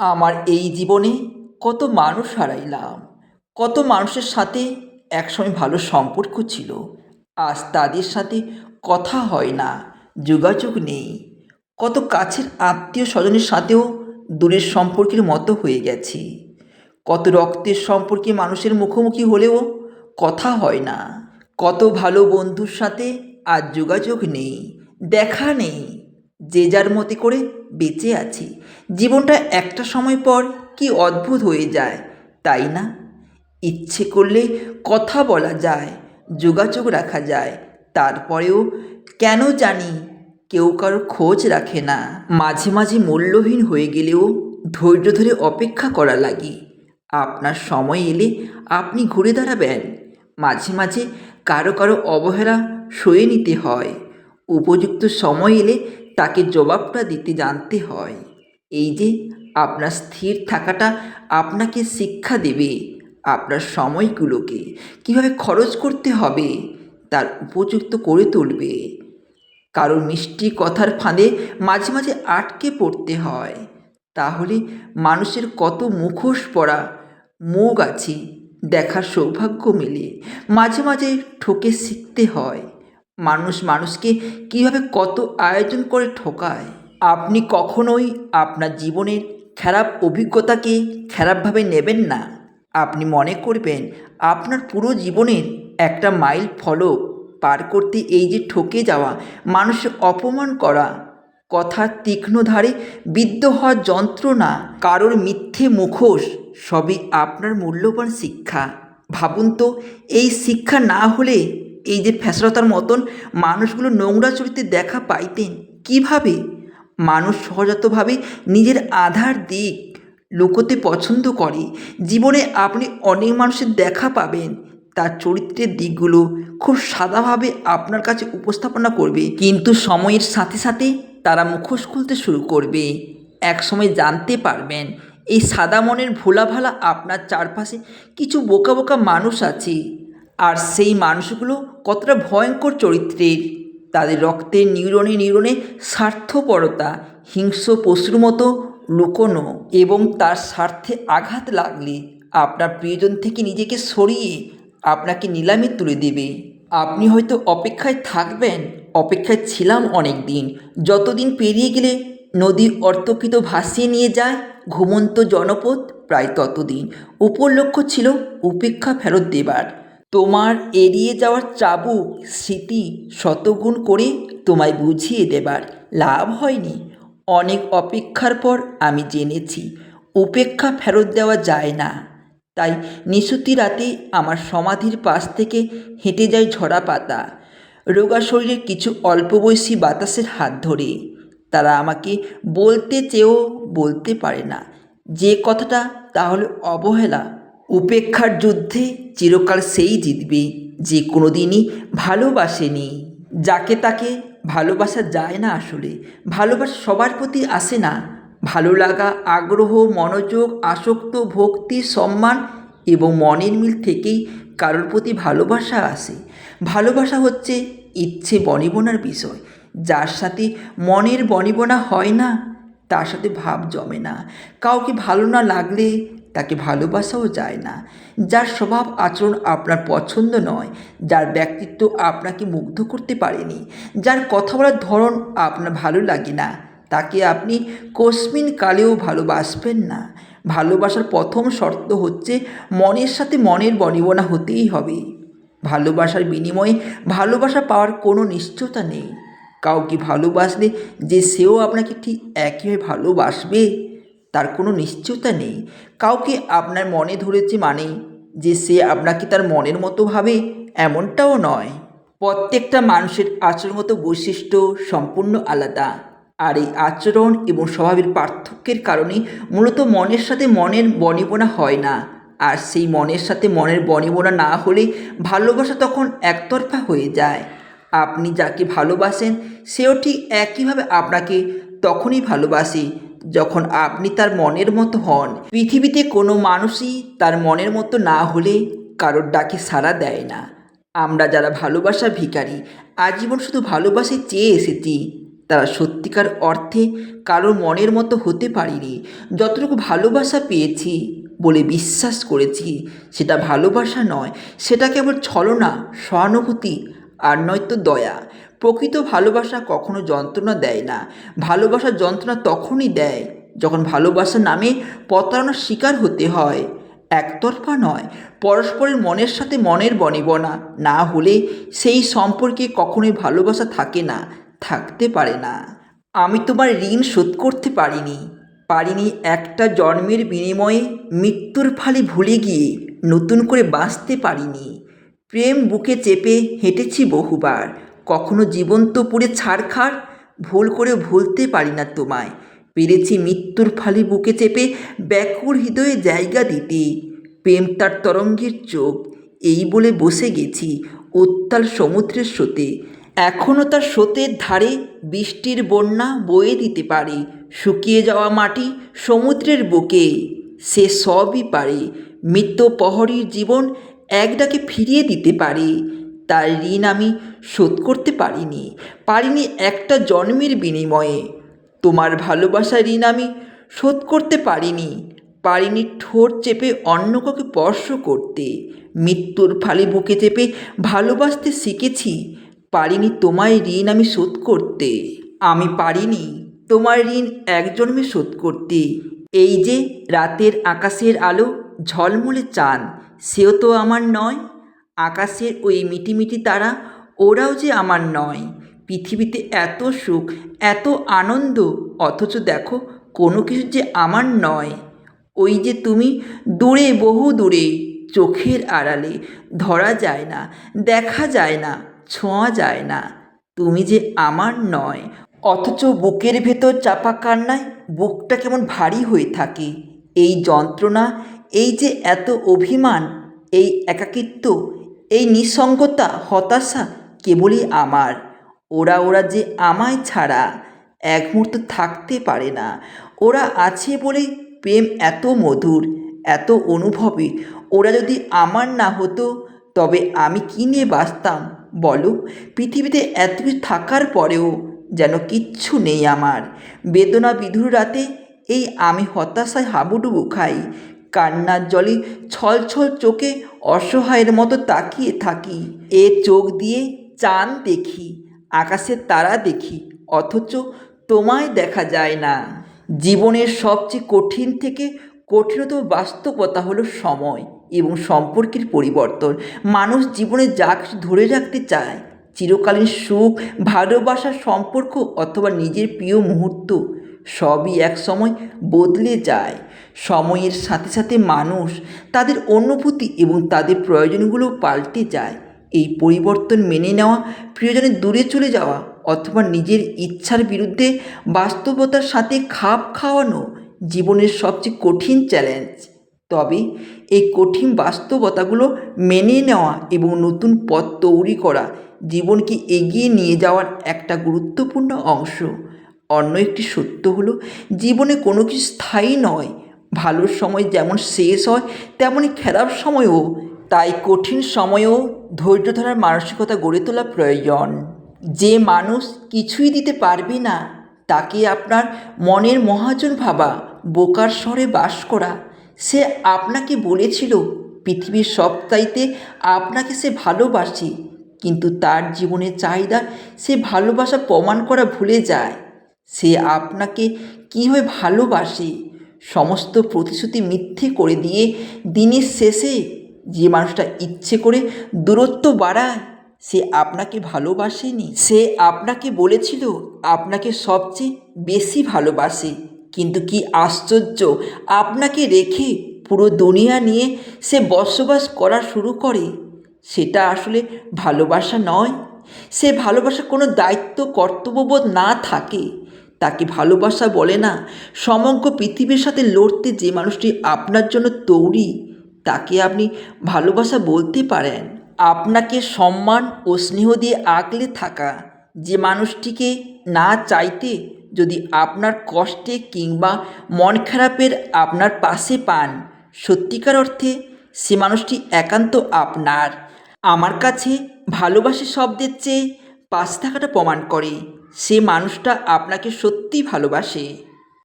আমার এই জীবনে কত মানুষ হারাইলাম, কত মানুষের সাথে একসময় ভালো সম্পর্ক ছিল, আজ তাদের সাথে কথা হয় না, যোগাযোগ নেই, কত কাছের আত্মীয় স্বজনের সাথেও দূরের সম্পর্কের মতো হয়ে গেছে, কত রক্তের সম্পর্কে মানুষের মুখোমুখি হলেও কথা হয় না, কত ভালো বন্ধুর সাথে আর যোগাযোগ নেই, দেখা নেই। যে যার মতে করে বেঁচে আছি। জীবনটা একটা সময় পর কি অদ্ভুত হয়ে যায়, তাই না? ইচ্ছে করলে কথা বলা যায়, যোগাযোগ রাখা যায়, তারপরেও কেন জানি কেউ কারও খোঁজ রাখে না। মাঝে মাঝে মূল্যহীন হয়ে গেলেও ধৈর্য ধরে অপেক্ষা করা লাগে। আপনার সময় এলে আপনি ঘুরে দাঁড়াবেন। মাঝে মাঝে কারও কারও অবহেলা সয়ে নিতে হয়। উপযুক্ত সময় এলে তাকে জবাবটা দিতে জানতে হয়। এই যে, আপনার স্থির থাকাটা আপনাকে শিক্ষা দেবে আপনার সময়গুলোকে। কীভাবে খরচ করতে হবে তার উপযুক্ত করে তুলবে। কারোর মিষ্টি কথার ফাঁদে মাঝে মাঝে আটকে পড়তে হয়। তাহলে মানুষের কত মুখোশ পড়া, মুখ আছে, দেখার সৌভাগ্য মেলে। মাঝে মাঝে ঠকে শিখতে হয়। মানুষ মানুষকে কীভাবে কত আয়োজন করে ঠকায়? আপনি কখনোই আপনার জীবনের খারাপ অভিজ্ঞতাকে খারাপভাবে নেবেন না। আপনি মনে করবেন, আপনার পুরো জীবনের একটা মাইল ফলক পার করতে এই যে ঠকে যাওয়া, মানুষের অপমান করা কথার তীক্ষ্ণ ধারে বিদ্ধ হওয়ার যন্ত্রণা, কারোর মিথ্যে মুখোশ, সবই আপনার মূল্যবান শিক্ষা। ভাবুন তো, এই শিক্ষা না হলে এই যে ফ্যাসলতার মতন মানুষগুলো নোংরা চরিত্রে দেখা পাইতেন, কীভাবে? মানুষ সহজাতভাবে নিজের আধার দিক লুকোতে পছন্দ করে। জীবনে আপনি অনেক মানুষের দেখা পাবেন। তার চরিত্রের দিকগুলো খুব সাদাভাবে আপনার কাছে উপস্থাপনা করবে। কিন্তু সময়ের সাথে সাথে তারা মুখোশ খুলতে শুরু করবে। একসময় জানতে পারবেন, এই সাদা মনের ভোলাভালা আপনার চারপাশে কিছু বোকা বোকা মানুষ আছে। আর সেই মানুষগুলো কতটা ভয়ঙ্কর চরিত্রের। তাদের রক্তের নিউরনে নিউরনে স্বার্থপরতা, হিংস্র পশুর মতো লুকোনো এবং তার স্বার্থে আঘাত লাগলে আপনার প্রিয়জন থেকে নিজেকে সরিয়ে আপনাকে নিলামে তুলে দেবে। আপনি হয়তো অপেক্ষায় থাকবেন, অপেক্ষায় ছিলাম অনেক দিন যতদিন পেরিয়ে গেলে নদী অর্থকৃত ভাসিয়ে নিয়ে যায়, ঘুমন্ত জনপদ প্রায় ততদিন। উপলক্ষ্য ছিল উপেক্ষা ফেরত দেবার। তোমার এড়িয়ে যাওয়ার চাবুক, স্মৃতি শতগুণ করে তোমায় বুঝিয়ে দেবার লাভ হয়নি। অনেক অপেক্ষার পর আমি জেনেছি, উপেক্ষা ফেরত দেওয়া যায় না। তাই নিশুতি রাতে আমার সমাধির পাশ থেকে হেঁটে যায় ঝরা পাতা। রোগা শরীরের কিছু অল্প বয়সী বাতাসের হাত ধরে। তারা আমাকে বলতে চেয়েও বলতে পারে না। যে কথাটা তাহলে অবহেলা উপেক্ষার যুদ্ধে চিরকাল সেই জিতবে যে কোনো দিনই ভালোবাসেনি, যাকে তাকে ভালোবাসা যায় না আসলে, ভালোবাসা সবার প্রতি আসে না। ভালো লাগা, আগ্রহ, মনোযোগ, আসক্ত, ভক্তি, সম্মান এবং মনের মিল থেকেই কারোর প্রতি ভালোবাসা আসে। ভালোবাসা হচ্ছে ইচ্ছে বনিবনার বিষয়। যার সাথে মনের বনিবনা হয় না, তার সাথে ভাব জমে না। কাউকে ভালো না লাগলে তাকে ভালোবাসাও যায় না। যার স্বভাব আচরণ আপনার পছন্দ নয়, যার ব্যক্তিত্ব আপনাকে মুগ্ধ করতে পারেনি, যার কথা বলার ধরন আপনার ভালো লাগে না, তাকে আপনি কস্মিন কালেও ভালোবাসবেন না। ভালোবাসার প্রথম শর্ত হচ্ছে মনের সাথে মনের বনিবনা হতেই হবে। ভালোবাসার বিনিময়ে ভালোবাসা পাওয়ার কোনো নিশ্চয়তা নেই। কাউকে ভালোবাসলে যে সেও আপনাকে ঠিক একইভাবে ভালোবাসবে। তার কোনো নিশ্চয়তা নেই। কাউকে আপনার মনে ধরেছে মানে? যে সে আপনাকে তার মনের মতো ভাবে? এমনটাও নয়। প্রত্যেকটা মানুষের আচরণগত বৈশিষ্ট্য সম্পূর্ণ আলাদা। আর এই আচরণ এবং স্বভাবের পার্থক্যের কারণে মূলত মনের সাথে মনের বনিবনা হয় না। আর সেই মনের সাথে মনের বনিবনা না হলে ভালোবাসা তখন একতরফা হয়ে যায়। আপনি যাকে ভালোবাসেন, সেও ঠিক একইভাবে আপনাকে তখনই ভালোবাসে যখন আপনি তার মনের মতো হন, পৃথিবীতে কোনো মানুষই তার মনের মতো না হলে কারোর ডাকে সাড়া দেয় না। আমরা যারা ভালোবাসা ভিখারি, আজীবন শুধু ভালোবাসে চেয়ে এসেছি, তারা সত্যিকার অর্থে কারোর মনের মতো হতে পারিনি। যতটুকু ভালোবাসা পেয়েছি বলে বিশ্বাস করেছি, সেটা ভালোবাসা নয়, সেটা কেবল ছলনা, সহানুভূতি, আর নয়তো দয়া। প্রকৃত ভালোবাসা কখনো যন্ত্রণা দেয় না। ভালোবাসার যন্ত্রণা তখনই দেয় যখন ভালোবাসা নামে প্রতারণার শিকার হতে হয়। একতরফা নয়, পরস্পরের মনের সাথে মনের বনিবনা। না হলে সেই সম্পর্কে কখনোই ভালোবাসা থাকে না, থাকতে পারে না। আমি তোমার ঋণ শোধ করতে পারিনি। পারিনি একটা জন্মের বিনিময়ে মৃত্যুর ফালে ভুলে গিয়ে নতুন করে বাঁচতে পারিনি। প্রেম বুকে চেপে হেঁটেছি বহুবার। কখনো জীবন্ত পুড়ে ছাড়খাড় ভুল করে ভুলতে পারি না তোমায়। পেরেছি মৃত্যুর ফালি বুকে চেপে ব্যাকুল হৃদয়ে জায়গা দিতে। প্রেম তার তরঙ্গের চোখ, এই বলে বসে গেছি উত্তাল সমুদ্রের স্রোতে। এখনও তার স্রোতের ধারে বৃষ্টির বন্যা বয়ে দিতে পারে, শুকিয়ে যাওয়া মাটি সমুদ্রের বুকে। সে সবই পারে মৃত্যু প্রহরীর জীবন এক ডাকে ফিরিয়ে দিতে পারে। তার ঋণ আমি শোধ করতে পারিনি পারিনি একটা জন্মের বিনিময়ে। তোমার ভালোবাসার ঋণ আমি শোধ করতে পারিনি পারিনি ঠোঁট চেপে অন্য কাউকে স্পর্শ করতে। মৃত্যুর ফালি বুকে চেপে ভালোবাসতে শিখেছি, পারিনি তোমায় ঋণ আমি শোধ করতে। আমি পারিনি তোমার ঋণ এক জন্মে শোধ করতে। এই যে রাতের আকাশের আলো ঝলমলে চান সেও তো আমার নয়। আকাশের ওই মিটিমিটি তারা, ওরাও যে আমার নয়। পৃথিবীতে এত সুখ, এত আনন্দ, অথচ দেখো, কোনো কিছু যে আমার নয়। ওই যে তুমি দূরে, বহু দূরে, চোখের আড়ালে, ধরা যায় না, দেখা যায় না, ছোঁয়া যায় না, তুমি যে আমার নয়। অথচ বুকের ভেতর চাপা কান্নায় বুকটা কেমন ভারী হয়ে থাকে। এই যন্ত্রণা, এই যে এত অভিমান, এই একাকিত্ব এই নিঃসঙ্গতা, হতাশা কেবলই আমার। ওরা ওরা যে আমায় ছাড়া এক মুহূর্ত থাকতে পারে না। ওরা আছে বলেই প্রেম এত মধুর, এত অনুভবী। ওরা যদি আমার না হতো, তবে আমি কী নিয়ে বাঁচতাম, বলো? পৃথিবীতে এত থাকার পরেও যেন কিচ্ছু নেই আমার। বেদনা বিধুর রাতে এই আমি হতাশায় হাবুডুবু খাই। কান্নার জলে ছলছল চোখে অসহায়ের মতো তাকিয়ে থাকি। এ চোখ দিয়ে চাঁদ দেখি, আকাশের তারা দেখি, অথচ তোমায় দেখা যায় না। জীবনের সবচেয়ে কঠিন থেকে কঠিনতম বাস্তবতা হলো সময় এবং সম্পর্কের পরিবর্তন। মানুষ জীবনে যা কিছু ধরে রাখতে চায়, চিরকালীন সুখ, ভালোবাসার সম্পর্ক অথবা নিজের প্রিয় মুহূর্ত সবই এক সময় বদলে যায়। সময়ের সাথে সাথে মানুষ তাদের অনুভূতি এবং তাদের প্রয়োজনগুলো পাল্টে যায়। এই পরিবর্তন মেনে নেওয়া, প্রিয়জনের দূরে চলে যাওয়া অথবা নিজের ইচ্ছার বিরুদ্ধে বাস্তবতার সাথে খাপ খাওয়ানো জীবনের সবচেয়ে কঠিন চ্যালেঞ্জ তবে এই কঠিন বাস্তবতাগুলো মেনে নেওয়া এবং নতুন পথ তৈরি করা জীবনকে এগিয়ে নিয়ে যাওয়ার একটা গুরুত্বপূর্ণ অংশ। অন্য একটি সত্য হলো, জীবনে কোনো কিছু স্থায়ী নয়। ভালো সময় যেমন শেষ হয় তেমনই খারাপ সময়ও। তাই কঠিন সময়েও ধৈর্য ধরার মানসিকতা গড়ে তোলা প্রয়োজন। যে মানুষ কিছুই দিতে পারবে না, তাকে আপনার মনের মহাজন ভাবা, বোকার স্বরে বাস করা। সে আপনাকে বলেছিল, পৃথিবীর সবচাইতে আপনাকে সে ভালোবাসে। কিন্তু তার জীবনের চাহিদা সে ভালোবাসা প্রমাণ করা ভুলে যায়। সে আপনাকে কীভাবে ভালোবাসে? সমস্ত প্রতিশ্রুতি মিথ্যে করে দিয়ে দিনের শেষে যে মানুষটা ইচ্ছে করে দূরত্ব বাড়ায়, সে আপনাকে ভালোবাসেনি। সে আপনাকে বলেছিল, আপনাকে সবচেয়ে বেশি ভালোবাসে। কিন্তু কি আশ্চর্য, আপনাকে রেখে পুরো দুনিয়া নিয়ে সে বসবাস করা শুরু করে। সেটা আসলে ভালোবাসা নয়। সে ভালোবাসা কোনো দায়িত্ব, কর্তব্যবোধ না থাকে। তাকে ভালোবাসা বলে না? সমগ্র পৃথিবীর সাথে লড়তে যে মানুষটি আপনার জন্য তৈরি তাকে আপনি ভালোবাসা বলতে পারেন। আপনাকে সম্মান ও স্নেহ দিয়ে আগলে থাকা যে মানুষটিকে না চাইতে যদি আপনার কষ্টে কিংবা মন খারাপের আপনার পাশে পান, সত্যিকার অর্থে সে মানুষটি একান্ত আপনার। আমার কাছে ভালোবাসি শব্দের চেয়ে পাশে থাকাটা প্রমাণ করে সে মানুষটা আপনাকে সত্যিই ভালোবাসে।